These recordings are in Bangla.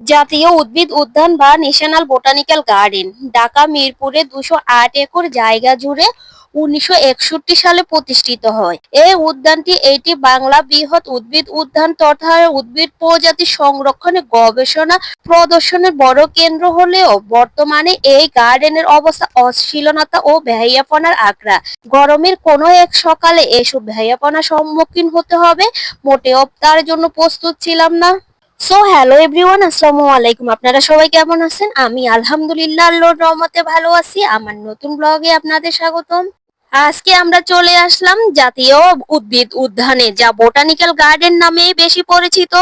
জাতীয় উদ্ভিদ উদ্যান বা ন্যাশনাল বোটানিক্যাল গার্ডেন ঢাকা, মিরপুরে দুশো আট একর জায়গা জুড়ে উনিশশো একষট্টি সালে প্রতিষ্ঠিত হয়। এই উদ্যানটি এটি বাংলা বৃহৎ উদ্ভিদ উদ্যান তথা উদ্ভিদ প্রজাতি সংরক্ষণে গবেষণা প্রদর্শনের বড় কেন্দ্র হলেও বর্তমানে এই গার্ডেনের অবস্থা অশ্লীলতা ও ব্যয়াপনার আগ্রা গরমের কোনো এক সকালে এসব ব্যয়াপনার সম্মুখীন হতে হবে, মোটেও তার জন্য প্রস্তুত ছিলাম না। সো হ্যালো এভরিওয়ান আসসালামু আলাইকুম। আপনারা সবাই কেমন আছেন? আমি আলহামদুলিল্লাহ, আল্লাহর রহমতে ভালো আছি। আমার নতুন ব্লগে আপনাদের স্বাগতম। আজকে আমরা চলে আসলাম জাতীয় উদ্ভিদ উদ্যানে, যা বোটানিক্যাল গার্ডেন নামে বেশি পরিচিত।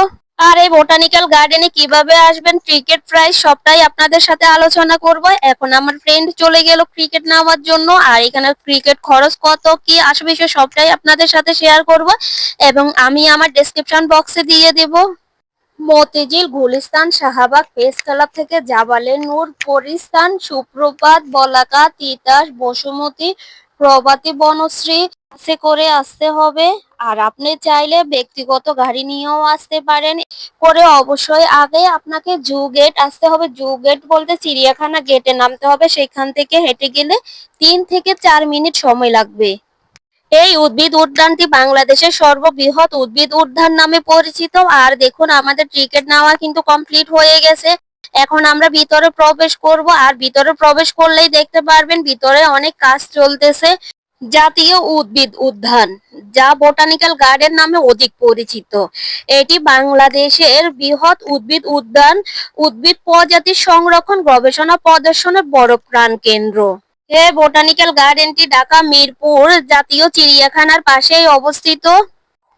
আর এই বোটানিক্যাল গার্ডেনে কীভাবে আসবেন, ক্রিকেট প্রাইস সবটাই আপনাদের সাথে আলোচনা করব। এখন আমার ফ্রেন্ড চলে গেল ক্রিকেট নেওয়ার জন্য, আর এখানে ক্রিকেট খরচ কত, কি আসবে সবটাই আপনাদের সাথে শেয়ার করব। এবং আমি আমার ডেসক্রিপশন বক্সে দিয়ে দেব। মতিঝিল গুলিস্তান শাহবাগ প্রেস ক্লাব থেকে জাবালে নূর পরিস্তান সুপ্রপাত বলাকা, তিতাস, বসুমতী, প্রভাতী বনশ্রী বাসে করে আসতে হবে। আর আপনি চাইলে ব্যক্তিগত গাড়ি নিয়েও আসতে পারেন। করে অবশ্যই আগে আপনাকে জু গেট আসতে হবে। জু গেট বলতে চিড়িয়াখানা গেটে নামতে হবে। সেখান থেকে হেঁটে গেলে তিন থেকে চার মিনিট সময় লাগবে। এই উদ্ভিদ উদ্যানটি বাংলাদেশের সর্ববৃহৎ উদ্ভিদ উদ্যান নামে পরিচিত। আর দেখুন, আমাদের টিকিট নেওয়া কিন্তু কমপ্লিট হয়ে গেছে। এখন আমরা ভিতরে প্রবেশ করব। আর ভিতরে প্রবেশ করলেই দেখতে পারবেন, ভিতরে অনেক কাজ চলতেছে। জাতীয় উদ্ভিদ উদ্যান, যা বোটানিক্যাল গার্ডেন নামে অধিক পরিচিত। এটি বাংলাদেশের বৃহৎ উদ্ভিদ উদ্যান, উদ্ভিদ প্রজাতির সংরক্ষণ, গবেষণা, প্রদর্শনের বড় প্রাণ কেন্দ্র এই বোটানিক্যাল গার্ডেনটি ঢাকা, মিরপুর, জাতীয় চিড়িয়াখানার পাশেই অবস্থিত।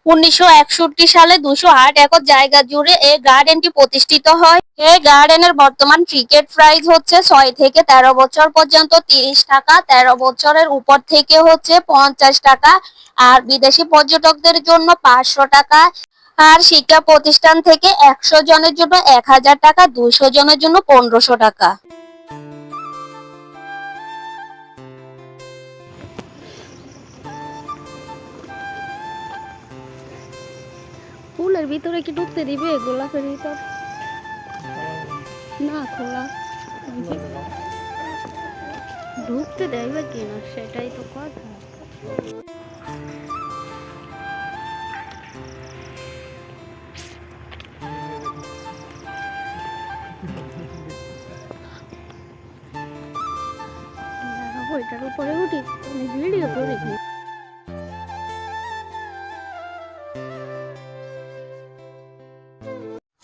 উনিশশো একষট্টি সালে দুশো আট একর জায়গা জুড়ে এই গার্ডেনটি প্রতিষ্ঠিত হয়। এই গার্ডেনের বর্তমান ক্রিকেট প্রাইস হচ্ছে ছয় থেকে তেরো বছর পর্যন্ত তিরিশ টাকা, তেরো বছরের উপর থেকে হচ্ছে পঞ্চাশ টাকা, আর বিদেশি পর্যটকদের জন্য পাঁচশো টাকা। আর শিক্ষা প্রতিষ্ঠান থেকে একশো জনের জন্য এক হাজার টাকা, দুইশো জনের জন্য পনেরোশো টাকা। ফুলের ভিতরে কি ঢুকতে দিবে? গোলাপের ভিতর? না, খোলা। ঢুকতে দেবে কি না সেটাই তো কথা। ওইটার উপরে উঠি। ভিডিও করে। দিই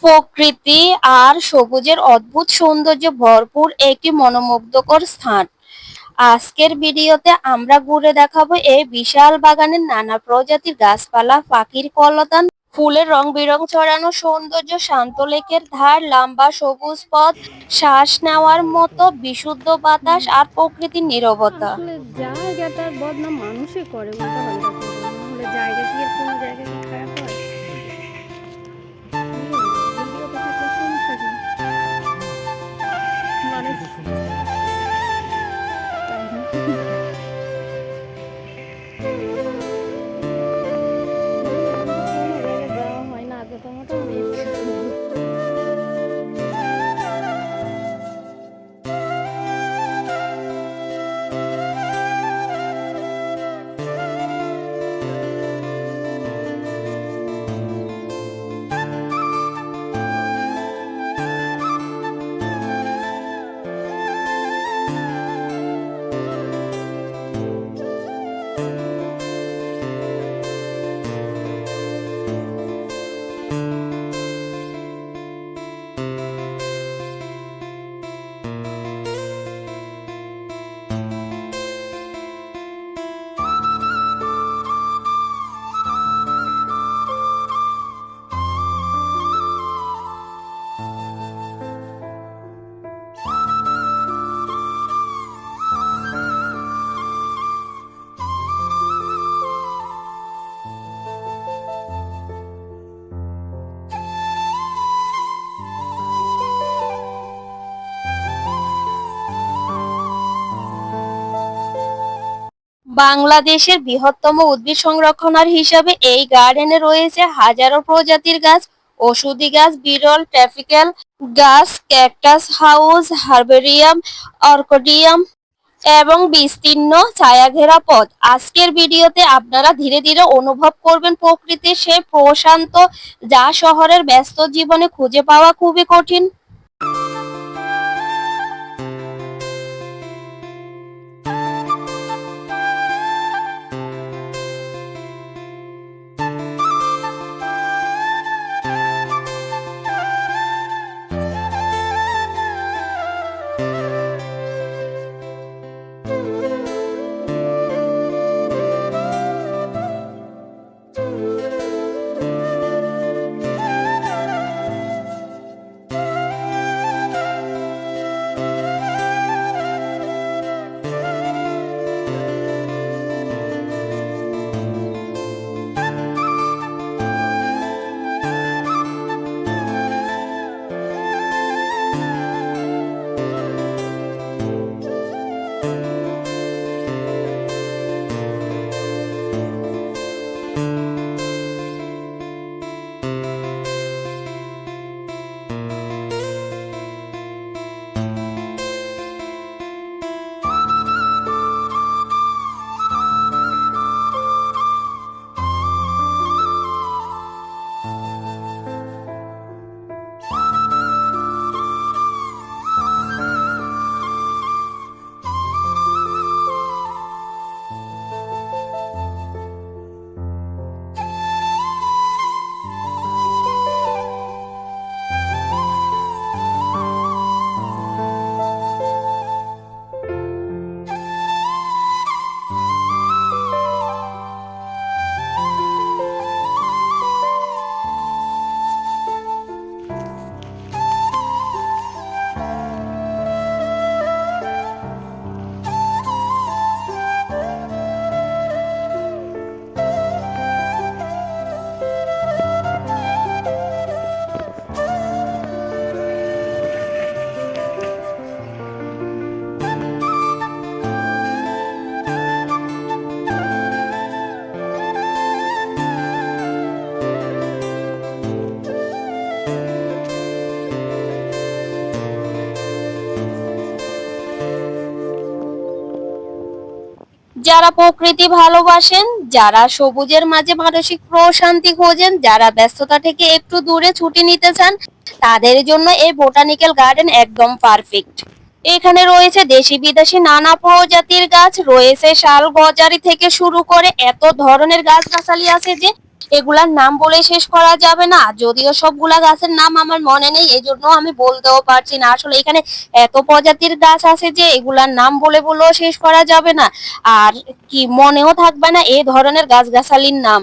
প্রকৃতি আর সবুজের অদ্ভুত সৌন্দর্য ভরপুর একটি মনোমুগ্ধকর স্থান। আজকের ভিডিওতে আমরা ঘুরে দেখাবো এই বিশাল বাগানের নানা প্রজাতির গাছপালা, পাখির কলতান, ফুলের রং বেরং ছড়ানো সৌন্দর্য, শান্ত লেকের ধার, লম্বা সবুজ পথ, শ্বাস নেওয়ার মতো বিশুদ্ধ বাতাস আর প্রকৃতির নীরবতা। জায়গাটার বদনাম করে কোনো খারাপ হয়? বাংলাদেশের বৃহত্তম উদ্ভিদ সংরক্ষণার হিসাবে এই গার্ডেনে রয়েছে হাজারো প্রজাতির গাছ, ওষুধি গাছ, বিরল ট্রাফিক্যাল গাছ, ক্যাকটাস হাউস, হার্বেরিয়াম, অর্কোডিয়াম এবং বিস্তীর্ণ ছায়াঘেরা পথ। আজকের ভিডিওতে আপনারা ধীরে ধীরে অনুভব করবেন প্রকৃতির সে প্রশান্ত যা শহরের ব্যস্ত জীবনে খুঁজে পাওয়া খুবই কঠিন। যারা প্রকৃতি ভালোবাসেন, যারা সবুজের মাঝে মানসিক প্রশান্তি খোঁজেন, যারা ব্যস্ততা থেকে একটু দূরে ছুটি নিতে চান, তাদের জন্য এই বোটানিক্যাল গার্ডেন একদম পারফেক্ট। এখানে রয়েছে দেশি বিদেশি নানা প্রজাতির গাছ, রয়েছে শাল গজারি থেকে শুরু করে এত ধরনের গাছ গাছালি আছে যে এগুলার নাম বলে শেষ করা যাবে না। যদিও সবগুলা গাছের নাম আমার মনে নেই এই জন্য আমি বলতেও পারছি না। আসলে এখানে এত প্রজাতির গাছ আছে যে এগুলার নাম বলে বলেও শেষ করা যাবে না। আর কি মনেও থাকবে না এ ধরনের গাছগাছালির নাম।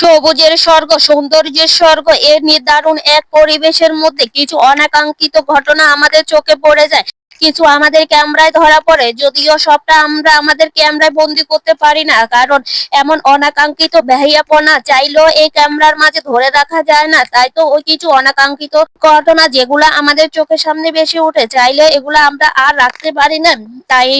সবুজের স্বর্গ, সৌন্দর্যের স্বর্গ এর নির্দারুণ এক পরিবেশের মধ্যে কিছু অনাকাঙ্ক্ষিত ঘটনা আমাদের চোখে পড়ে যায়। কিছু আমাদের ক্যামেরায় ধরা পড়ে, যদিও সবটা আমরা আমাদের ক্যামেরায় বন্দি করতে পারি না, কারণ এমন অনাকাঙ্ক্ষিত বেহাইয়াপনা চাইলেও এই ক্যামেরার মাঝে ধরে রাখা যায় না। তাই তো ওই কিছু অনাকাঙ্ক্ষিত ঘটনা যেগুলো আমাদের চোখের সামনে বেশি উঠে চাইলে এগুলো আমরা আর রাখতে পারি না। তাই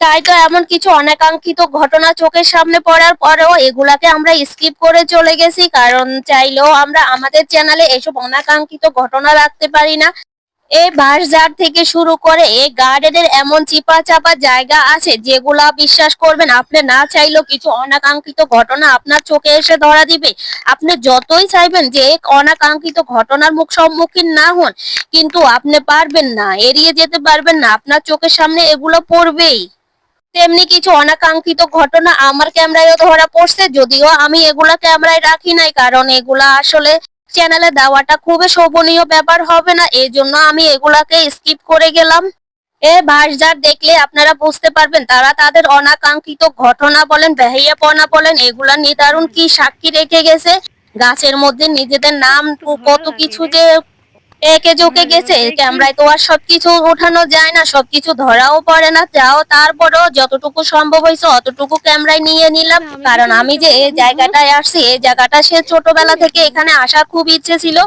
তাই তো এমন কিছু অনাকাঙ্ক্ষিত ঘটনা চোখের সামনে পড়ার পরেও এগুলাকে আমরা স্কিপ করে চলে গেছি, কারণ চাইলেও আমরা আমাদের চ্যানেলে এসব অনাকাঙ্ক্ষিত ঘটনা রাখতে পারি না। এই বাঁশঝাড় থেকে শুরু করে এই গার্ডেনের এমন চিপা চাপা জায়গা আছে যেগুলা বিশ্বাস করবেন, আপনি না চাইলেও কিছু অনাকাঙ্ক্ষিত ঘটনা আপনার চোখে এসে ধরা দিবে। আপনি যতই চাইবেন যে অনাকাঙ্ক্ষিত ঘটনার মুখ সম্মুখীন না হন, কিন্তু আপনি পারবেন না, এড়িয়ে যেতে পারবেন না, আপনার চোখের সামনে এগুলো পড়বেই। তেমনি কিছু অনাকাঙ্ক্ষিত ঘটনা আমার ক্যামেরায়ও ধরা পড়ছে, যদিও আমি এগুলা ক্যামেরায় রাখি নাই, কারণ এগুলা আসলে চ্যানেলে দেওয়াটা খুবই শোভনীয় ব্যাপার হবে না এই জন্য আমি এগুলাকে স্কিপ করে গেলাম। এ বাঁশঝাড় দেখলে আপনারা বুঝতে পারবেন, তারা তাদের অনাকাঙ্ক্ষিত ঘটনা বলেন, বেহাইয়াপনা বলেন, এগুলা নিদারুণ কি সাক্ষী রেখে গেছে। গাছের মধ্যে নিজেদের নাম, কত কিছু যে একে জোকে গেছে ক্যামেরায় তো আর সবকিছু ওঠানো যায় না সবকিছু ধরাও পড়ে না যাও তারপরেও যতটুকু সম্ভব হয়েছে অতটুকু ক্যামেরায় নিয়ে নিলাম। কারণ আমি যে এই জায়গাটায় আসছি এই জায়গাটা সে ছোটবেলা থেকে এখানে আসার খুব ইচ্ছে ছিল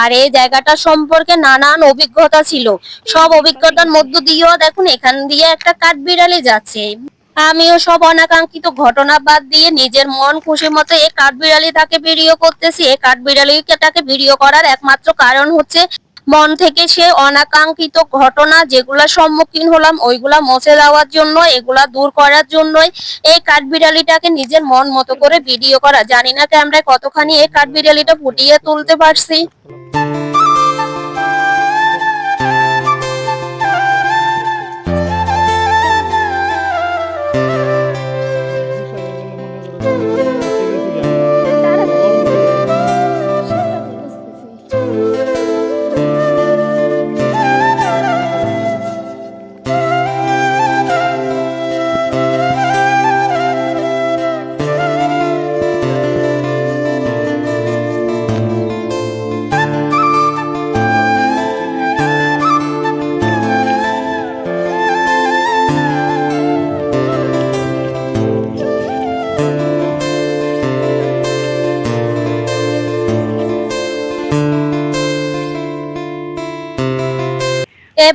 আর এই জায়গাটা সম্পর্কে নানান অভিজ্ঞতা ছিল। সব অভিজ্ঞতার মধ্য দিয়েও দেখুন এখান দিয়ে একটা কাঠবিড়ালি যাচ্ছে। আমিও সব অনাকাঙ্ক্ষিত ঘটনা বাদ দিয়ে নিজের মন খুশি মতো এই কাঠবিড়ালিটাকে ভিডিও করতেছি। এই কাঠবিড়ালিটাকে ভিডিও করার একমাত্র কারণ হচ্ছে মন থেকে সে অনাকাঙ্ক্ষিত ঘটনা যেগুলা সম্মুখীন হলাম, ওইগুলা মুছে দেওয়ার জন্য, এগুলা দূর করার জন্যই এই কাঠবিড়ালিটাকে নিজের মন মতো করে ভিডিও করা। জানি না ক্যামেরায় কতখানি এই কাঠবিড়ালিটা ফুটিয়ে তুলতে পারছি।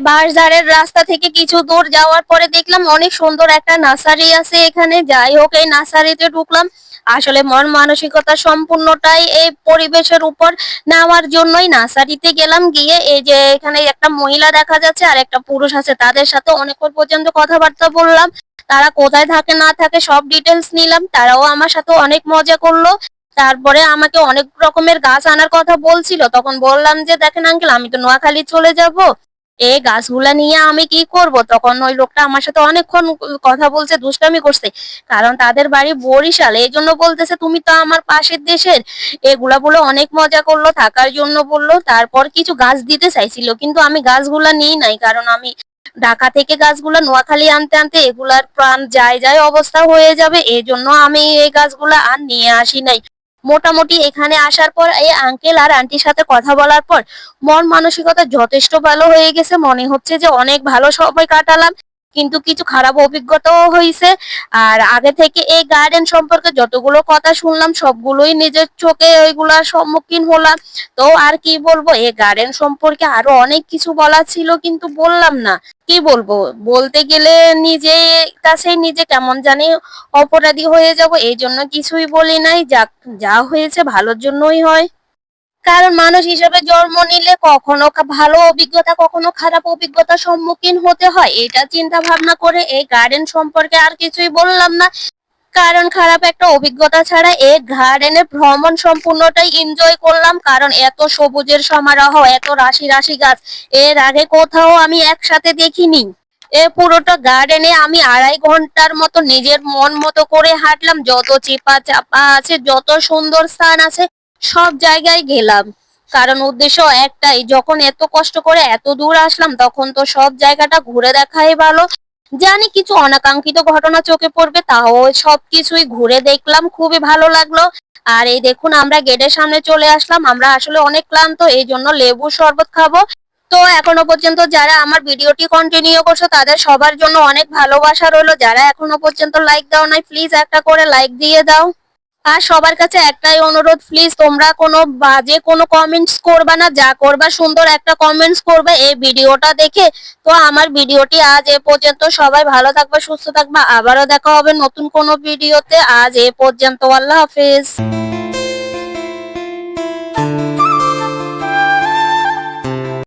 বাঁশঝাড়ের রাস্তা থেকে কিছু দূর যাওয়ার পরে দেখলাম অনেক সুন্দর একটা নার্সারি আছে এখানে। যাই হোক, এই নার্সারিতে ঢুকলাম। আসলে মন মানসিকতা সম্পূর্ণটাই এই পরিবেশের উপর নেওয়ার জন্যই নার্সারিতে গেলাম। গিয়ে এই যে এখানে একটা মহিলা দেখা যাচ্ছে আর একটা পুরুষ আছে, তাদের সাথে অনেকক্ষণ পর্যন্ত কথাবার্তা বললাম। তারা কোথায় থাকে, না থাকে সব ডিটেলস নিলাম। তারাও আমার সাথে অনেক মজা করল। তারপরে আমাকে অনেক রকমের গাছ আনার কথা বলছিল। তখন বললাম যে, দেখেন আঙ্কেল আমি তো নোয়াখালী চলে যাব। এই গাছগুলা নিয়ে আমি কি করব? তখন ওই লোকটা আমার সাথে অনেকক্ষণ কথা বলছে, দুষ্টামি করছে। কারণ তাদের বাড়ি বরিশাল। এই জন্য বলতেছে, তুমি তো আমার পাশের দেশের। এগুলা বলে অনেক মজা করল, থাকার জন্য বলল, তারপর কিছু গাছ দিতে চাইছিল। কিন্তু আমি গাছগুলা নিই নাই, কারণ আমি ঢাকা থেকে গাছগুলা নোয়াখালী আনতে আনতে এগুলার প্রাণ যায় যায় অবস্থা হয়ে যাবে। এই জন্য আমি এই গাছগুলা আর নিয়ে আসি নাই। মোটামুটি এখানে আসার পর এই আঙ্কেল আর আন্টির সাথে কথা বলার পর মন মানসিকতা যথেষ্ট ভালো হয়ে গেছে। মনে হচ্ছে যে অনেক ভালো সময় কাটালাম। কিন্তু কিছু খারাপ অভিজ্ঞতাও হয়েছে আর আগে থেকে এই গার্ডেন সম্পর্কে যতগুলো কথা শুনলাম, সবগুলোই নিজের চোখে ওইগুলার সম্মুখীন হলাম। তো আর কি বলব, এই গার্ডেন সম্পর্কে আরও অনেক কিছু বলা ছিল, কিন্তু বললাম না। কি বলব? বলতে গেলে নিজে কাছে নিজে কেমন জানি অপরাধী হয়ে যাব এই জন্য কিছুই বলি নাই। যা যা হয়েছে ভালোর জন্যই হয়। কারণ মানুষ হিসেবে জন্ম নিলে কখনো ভালো অভিজ্ঞতা, কখনো খারাপ অভিজ্ঞতার সম্মুখীন হতে হয়। এটা চিন্তা ভাবনা করে এই গার্ডেন সম্পর্কে আর কিছুই বললাম না। কারণ খারাপ একটা অভিজ্ঞতা ছাড়া এই গার্ডেনে ভ্রমণ সম্পূর্ণটাই এনজয় করলাম। কারণ এত সবুজের সমারোহ, এত রাশি রাশি গাছ, এর আগে কোথাও আমি একসাথে দেখিনি। এ পুরোটা গার্ডেনে আমি আড়াই ঘণ্টার মতো নিজের মন মতো করে হাঁটলাম। যত চিপা চাপা আছে, যত সুন্দর স্থান আছে সব জায়গায় গেলাম। কারণ উদ্দেশ্য একটাই, যখন এত কষ্ট করে এত দূর আসলাম, তখন তো সব জায়গাটা ঘুরে দেখাই ভালো। জানি কিছু অনাকাঙ্ক্ষিত ঘটনা চোখে পড়বে, তাও সবকিছুই ঘুরে দেখলাম, খুবই ভালো লাগল। আর এই দেখুন, আমরা গেটের সামনে চলে আসলাম, আমরা আসলে অনেক ক্লান্ত, এই জন্য লেবু শরবত খাব। তো এখনও পর্যন্ত যারা আমার ভিডিওটি কন্টিনিউ করছ, তাদের সবার জন্য অনেক ভালোবাসা রইল। যারা এখনও পর্যন্ত লাইক দাও নাই প্লিজ একটা করে লাইক দিয়ে দাও। আর সবার কাছে একটাই অনুরোধ প্লিজ তোমরা কোনো বাজে কোনো কমেন্টস করবা না, যা করবা সুন্দর একটা কমেন্টস করবে এই ভিডিওটা দেখে। তো আমার ভিডিওটি আজ এ পর্যন্ত, সবাই ভালো থাকবে, সুস্থ থাকবে, আবারও দেখা হবে নতুন কোনো ভিডিওতে। আজ এ পর্যন্ত, আল্লাহ হাফেজ।